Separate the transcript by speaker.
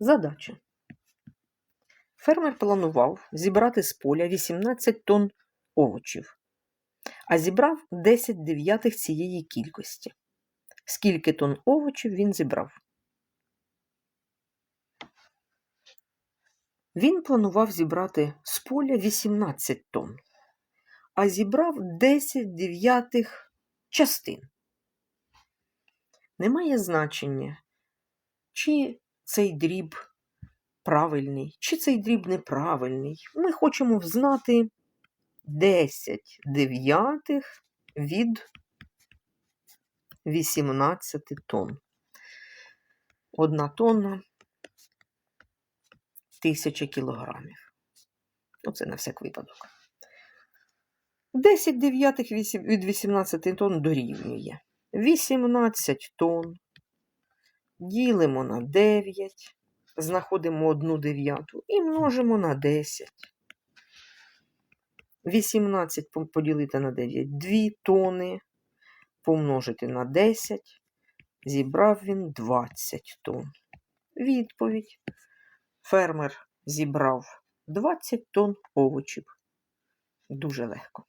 Speaker 1: Задача. Фермер планував зібрати з поля 18 тонн овочів, а зібрав 10 дев'ятих цієї кількості. Скільки тонн овочів він зібрав? Він планував зібрати з поля 18 тонн, а зібрав 10 дев'ятих частин. Немає значення, чи цей дріб правильний, чи цей дріб неправильний. Ми хочемо взнати 10 дев'ятих від 18 тонн. Одна тонна тисяча кілограмів. Оце на всяк випадок. 10 дев'ятих від 18 тонн дорівнює. 18 тонн. Ділимо на 9, знаходимо одну дев'яту і множимо на 10. 18 поділити на 9 2 тони. Помножити на 10. Зібрав він 20 тонн. Відповідь. Фермер зібрав 20 тонн овочів. Дуже легко.